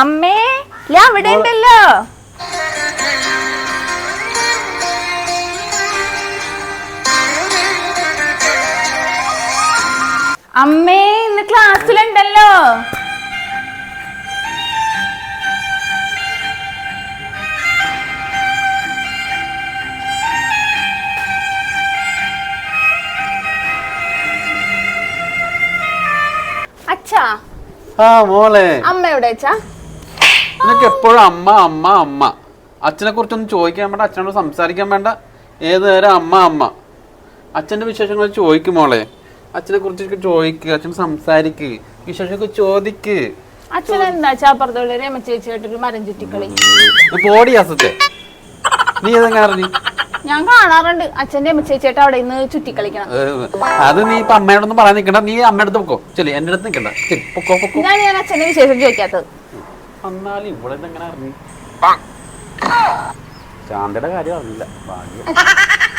അമ്മേ ലാ അവിടെ ഉണ്ടല്ലോ. അമ്മേ ഇന്ന് ക്ലാസ്സിലുണ്ടല്ലോ. അച്ഛാ ആ മോളെ. അമ്മ എവിടെ അച്ഛാ? എപ്പോഴും അമ്മ അമ്മ അമ്മ. അച്ഛനെ കുറിച്ചൊന്നും ചോദിക്കാൻ വേണ്ട അച്ഛനോട് സംസാരിക്കാൻ വേണ്ട. ഏത് നേരം അമ്മ അമ്മ. അച്ഛന്റെ വിശേഷങ്ങൾ ചോദിക്കും മോളെ. അച്ഛനെ കുറിച്ച് ചോദിക്കുക അച്ഛൻ സംസാരിക്ക് വിശേഷമൊക്കെ ചോദിക്ക്. അച്ഛൻ എന്താ അച്ഛാ അപ്പുറത്തുള്ള രമ ചേച്ചിയായിട്ടൊരു മരം ചുറ്റിക്കളി. പോടി അസത്തെ. നീ ഏതെങ്ങനെ അറിഞ്ഞു? ഞാൻ കാണാറുണ്ട്. അച്ഛന്റെ അമ്മ ചേച്ചിയായിട്ട് അവിടെ നിന്ന് ചുറ്റിക്കളിക്കണം. അത് നീ ഇപ്പൊ അമ്മയോടൊന്നും പറയാൻ നിൽക്കണ്ട. നീ അമ്മയുടെ അടുത്ത് പൊക്കോ. ചെല്ലി എന്റെ അടുത്ത് നിൽക്കണ്ട. പൊക്കോ പൊക്കോ. ഞാൻ അച്ഛന്റെ വിശേഷം ചോദിക്കാത്തത്. എന്നാലും ഇവിടെ എങ്ങനെ അറിഞ്ഞു ശാന്തയുടെ കാര്യം അറിയില്ല ഭാഗ്യം.